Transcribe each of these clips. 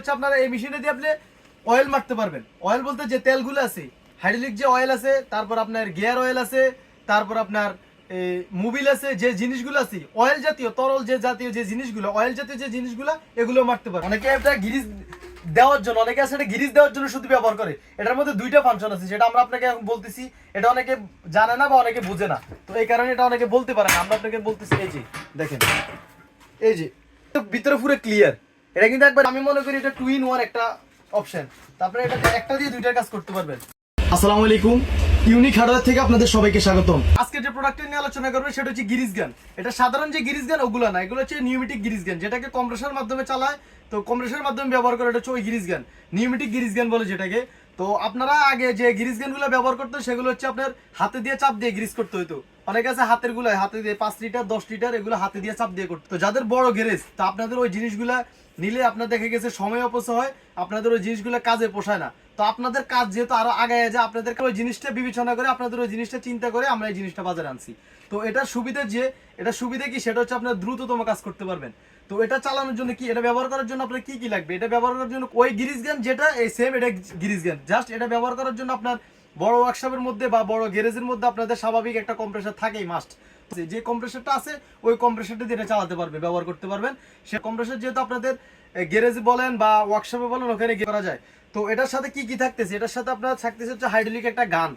হচ্ছে আপনারা এই মেশিনে দিয়ে আপনি অয়েল মারতে পারবেন। অয়েল বলতে যে তেলগুলো আছে হাইড্রোলিক যে অয়েল আছে, তারপর আপনার গিয়ার অয়েল আছে, তারপর আপনার মোবিল আছে, যে জিনিসগুলো আছে অয়েল জাতীয়, তরল যে জাতীয় যে জিনিসগুলো অয়েল জাতীয় যে জিনিসগুলো, এগুলো মারতে পারে অনেকে এটা গিরিজ দেওয়ার জন্য, অনেকে আছে এটা গিরিজ দেওয়ার জন্য শুধু ব্যবহার করে। এটার মধ্যে দুইটা ফাংশন আছে সেটা আমরা আপনাকে এখন বলতেছি, এটা অনেকে জানে না বা অনেকে বুঝে না। তো এই কারণে এটা অনেকে বলতে পারে না। আমরা আপনাকে বলতেছি, এই যে, দেখেন, এই যে, ভিতরে পুরো ক্লিয়ার এটা কিন্তু একবার আমি মনে করি এটা টু ইন ওয়ান একটা অপশন তারপরে এটা একটা দিয়ে দুইটার কাজ করতে পারবেন। আসসালামু আলাইকুম। ইউনিক হার্ডওয়্যার থেকে আপনাদের সবাইকে স্বাগতম। আজকে যে প্রোডাক্ট নিয়ে আলোচনা করবে সেটা হচ্ছে গিরিজ গান এটা সাধারণ যে গিরিজ গান ওগুলো না এগুলো হচ্ছে নিউমেটিক গিরিজ গান যেটাকে কম্প্রেসার মাধ্যমে চালায় তো কম্প্রেসারের মাধ্যমে ব্যবহার করে এটা হচ্ছে ওই গিরিজ গান নিউমেটিক গিরিজ গান বলে যেটাকে। তো আপনারা আগে যে গিরিজ গানগুলো ব্যবহার করতেন, সেগুলো হচ্ছে আপনার হাতে দিয়ে চাপ দিয়ে গ্রিজ করতে হতো অনেক আছে হাতেরগুলো হাতে দিয়ে পাঁচ লিটার, দশ লিটার, এগুলো হাতে দিয়ে চাপ দিয়ে করতো। যাদের বড় গ্যারেজ তো আপনাদের ওই জিনিসগুলা নিলে আপনার দেখে গেছে সময় অপচয় হয়, আপনাদের ওই জিনিসগুলো কাজে পোষায় না। তো আপনাদের কাজ যেহেতু আরও আগায় যায়, আপনাদেরকে ওই জিনিসটা বিবেচনা করে, আপনাদের ওই জিনিসটা চিন্তা করে আমরা এই জিনিসটা বাজারে আনছি। তো এটার সুবিধা যে এটা সুবিধা কি? সেটা হচ্ছে আপনার দ্রুততম কাজ করতে পারবেন। তো এটা চালানোর জন্য কি, এটা ব্যবহার করার জন্য আপনার কি কি লাগবে? এটা ব্যবহার করার জন্য ওই গিরিজ গান যেটা, এই সেম এটা গিরিজ গান জাস্ট এটা ব্যবহার করার জন্য আপনার বড় ওয়ার্কশপের মধ্যে বা বড় গ্যারেজের মধ্যে আপনাদের স্বাভাবিক একটা কম্প্রেসার থাকেই মাস্ট যে কম্প্রেসারটা আছে, ওই কম্প্রেসারটা দিয়ে এটা চালাতে পারবে, ব্যবহার করতে পারবেন। সে কম্প্রেসার যেহেতু আপনাদের গ্যারেজ বলেন বা ওয়ার্কশপে বলেন, ওখানে গিয়ে করা যায়। তো এটার সাথে কি কি থাকতেছে? এটার সাথে আপনার থাকতেছে হচ্ছে হাইড্রোলিক একটা গান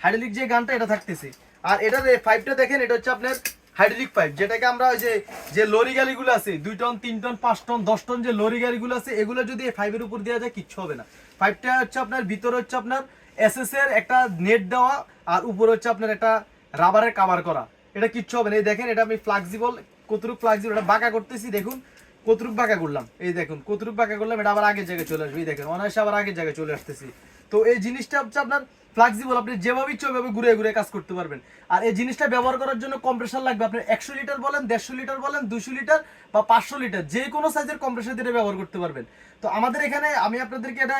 হাইড্রোলিক যে গানটা এটা থাকতেছে। আর এটার ফাইভটা দেখেন, এটা হচ্ছে আপনার হাইড্রোলিক পাইপ, যেটাকে আমরা ওই যে যে লরি গাড়িগুলো আছে, দুই টন, তিন টন, পাঁচ টন, দশ টন যে লরি গাড়িগুলো আছে, এগুলো যদি এই পাইপের উপর দেওয়া যায়, কিচ্ছু হবে না। পাইপটা হচ্ছে আপনার, ভিতরে হচ্ছে আপনার এসএস এর একটা নেট দেওয়া, আর উপরে হচ্ছে আপনার একটা রাবারের কাভার করা। এটা কিচ্ছু হবে না। এই দেখেন, এটা আমি ফ্লাক্সিবল কতটুক ফ্লাক্সিবল এটা বাঁকা করতেছি, দেখুন, কতটুক বাঁকা করলাম। এই দেখুন, কতটুক বাঁকা করলাম, এটা আবার আগের জায়গায় চলে আসবে। এই দেখেন, অনায়াসে আবার আগের জায়গায় চলে আসতেছি। তো এই জিনিসটা হচ্ছে আপনার ফ্লেক্সিবল আপনি যেভাবে ইচ্ছে ওইভাবে ঘুরে ঘুরে কাজ করতে পারবেন। আর এই জিনিসটা ব্যবহার করার জন্য কম্প্রেসার লাগবে, আপনি একশো লিটার বলেন, দেড়শো লিটার বলেন দুশো লিটার বা পাঁচশো লিটার, যে কোনো সাইজের কম্প্রেসার দিয়ে ব্যবহার করতে পারবেন। তো আমাদের এখানে আমি আপনাদেরকে এটা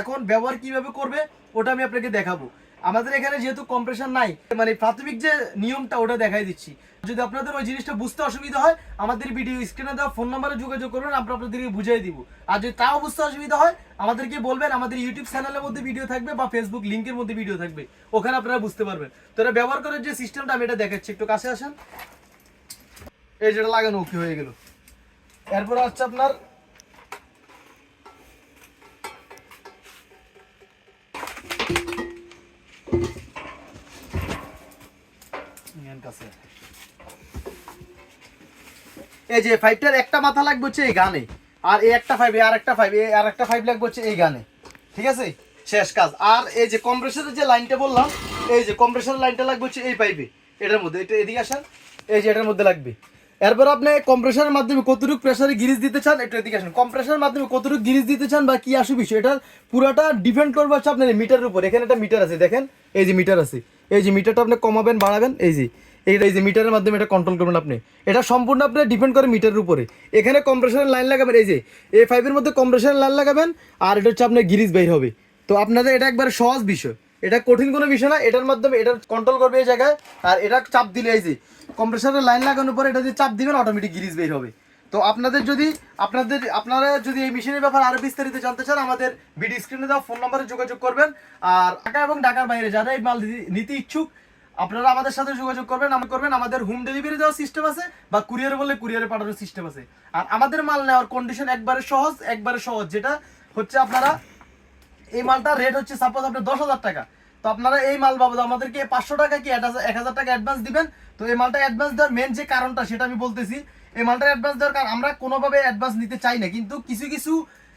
এখন ব্যবহার কীভাবে করবে, ওটা আমি আপনাকে দেখাবো। আমাদের এখানে যেহেতু কম্প্রেশন নাই মানে প্রাথমিক যে নিয়মটা ওটা দেখাই দিচ্ছি। যদি আপনাদের ওই জিনিসটা বুঝতে অসুবিধা হয়, আমাদের ভিডিও স্ক্রিনে দেওয়া ফোন নাম্বারে যোগাযোগ করবেন আমরা আপনাদেরকে বুঝিয়ে দিব। আর যদি তাও বুঝতে অসুবিধা হয়, আমাদেরকে বলবেন, আমাদের ইউটিউব চ্যানেলের মধ্যে ভিডিও থাকবে বা ফেসবুক লিঙ্কের মধ্যে ভিডিও থাকবে। ওখানে আপনারা বুঝতে পারবেন। তো এটা ব্যবহার করার যে সিস্টেমটা আমি এটা দেখাচ্ছি। একটু কাছে আসেন। এই যেটা লাগানো ওকে হয়ে গেল। এরপর হচ্ছে আপনার কাছে। এই যে ফাইভটার একটা মাথা লাগবে হচ্ছে এই গানে। আর এই একটা ফাইভ আর একটা ফাইভ আর একটা ফাইভ লাগবে হচ্ছে এই গানে। ঠিক আছে? শেষ কাজ। আর এই যে কম্প্রেসারের যে লাইনটা বললাম, এই যে কম্প্রেসারের লাইনটা লাগবে হচ্ছে এই পাইপে এটার মধ্যে, এটা এদিকে এই যে এটার মধ্যে লাগবে। এরপর আপনি কম্প্রেসারের মাধ্যমে কতটুকু প্রেসারে গিরিজ দিতে চান, একটু এদিকে আসেন। মাধ্যমে কতটুকু গিরিজ দিতে চান বা কি আসু বিষয়, এটা পুরোটা ডিপেন্ড করবে হচ্ছে আপনার মিটারের উপর। এখানে একটা মিটার আছে, দেখেন। এই যে মিটার আছে। এই যে মিটারটা আপনি কমাবেন, বাড়াবেন, এই যে। এইটা এই যে মিটারের মাধ্যমে এটা কন্ট্রোল করবেন আপনি। এটা সম্পূর্ণ আপনার ডিপেন্ড করে মিটারের উপরে। এখানে কম্প্রেসারের লাইন লাগাবেন, এই যে এ ফাইভের মধ্যে কম্প্রেসারের লাইন লাগাবেন, আর এটা হচ্ছে আপনার গিরিজ বের হবে। তো আপনাদের এটা একবার সহজ বিষয়। এটা কঠিন কোনো বিষয় না, এটার মাধ্যমে এটা কন্ট্রোল করবে এই জায়গায়, আর এটা চাপ দিলে এই যে কম্প্রেসারের লাইন লাগানোর পরে এটা যদি চাপ দিবেন অটোমেটিক গিরিজ বের হবে। তো আপনাদের যদি, আপনাদের, আপনারা যদি এই মেশিনের ব্যাপারে আরও বিস্তারিত জানতে চান, আমাদের ভিডিও স্ক্রিনে দেওয়া ফোন নম্বরে যোগাযোগ করবেন। আর ঢাকা এবং ঢাকার বাইরে যারা এই মাল নিতে ইচ্ছুক আপনারা আমাদের সাথে যোগাযোগ করবেন আমি করবেন, আমাদের হোম ডেলিভারি দেওয়ার সিস্টেম আছে বা কুরিয়ারে বললে কুরিয়ারে পাঠানোর সিস্টেম আছে। আর আমাদের মাল নেওয়ার কন্ডিশন একবারে সহজ একবারে সহজ, যেটা হচ্ছে আপনারা এই মালটা রেট হচ্ছে সাপোজ আপনার দশ হাজার টাকা। তো আপনারা এই মাল বাবদ আমাদেরকে পাঁচশো টাকা কি এক হাজার টাকা অ্যাডভান্স দিবেন? তো এই মালটা অ্যাডভান্স দেওয়ার মেন যে কারণটা, সেটা আমি বলতেছি, এই মালটা অ্যাডভান্স দেওয়ার কারণ আমরা কোনোভাবে অ্যাডভান্স নিতে চাই না, কিন্তু কিছু কিছু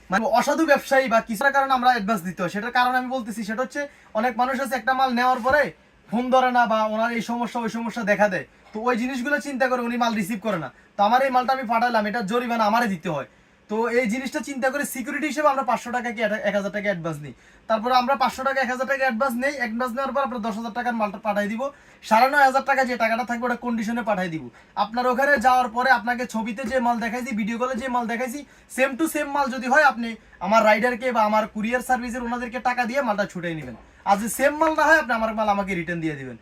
মানে অসাধু ব্যবসায়ী বা কিছুর কারণে আমরা অ্যাডভান্স দিতে হয়। সেটার কারণ আমি বলতেছি, সেটা হচ্ছে অনেক মানুষ আছে একটা মাল নেওয়ার পরে ফোন ধরে না বা ওনার এই সমস্যা, ওই সমস্যা দেখা দেয়। তো ওই জিনিসগুলো চিন্তা করে উনি মাল রিসিভ করে না। তো আমার এই মালটা আমি পাঠালাম, এটা জরিমানা আমারে দিতে হয়। তো এই জিনিসটা চিন্তা করে সিকিউরিটি হিসেবে আমরা পাঁচশো টাকা কি এক হাজার টাকা অ্যাডভান্স নিই। তারপরে আমরা পাঁচশো টাকা, এক হাজার টাকা অ্যাডভান্স নেই। অ্যাডভান্স নেওয়ার পর আপনার দশ হাজার টাকার মালটা পাঠাই দিব। সাড়ে নয় হাজার টাকা যে টাকাটা থাকবে ওটা কন্ডিশনে পাঠাই দিব। আপনার ওখানে যাওয়ার পরে আপনাকে ছবিতে যে মাল দেখাইছি ভিডিও কলে যে মাল দেখাইছি সেম টু সেম মাল যদি হয়, আপনি আমার রাইডারকে বা আমার কুরিয়ার সার্ভিসের ওনাদেরকে টাকা দিয়ে মালটা ছুটাই নেবেন। আর যদি সেম মাল না হয়, আপনি আমার মাল আমাকে রিটার্ন দিয়ে দিবেন।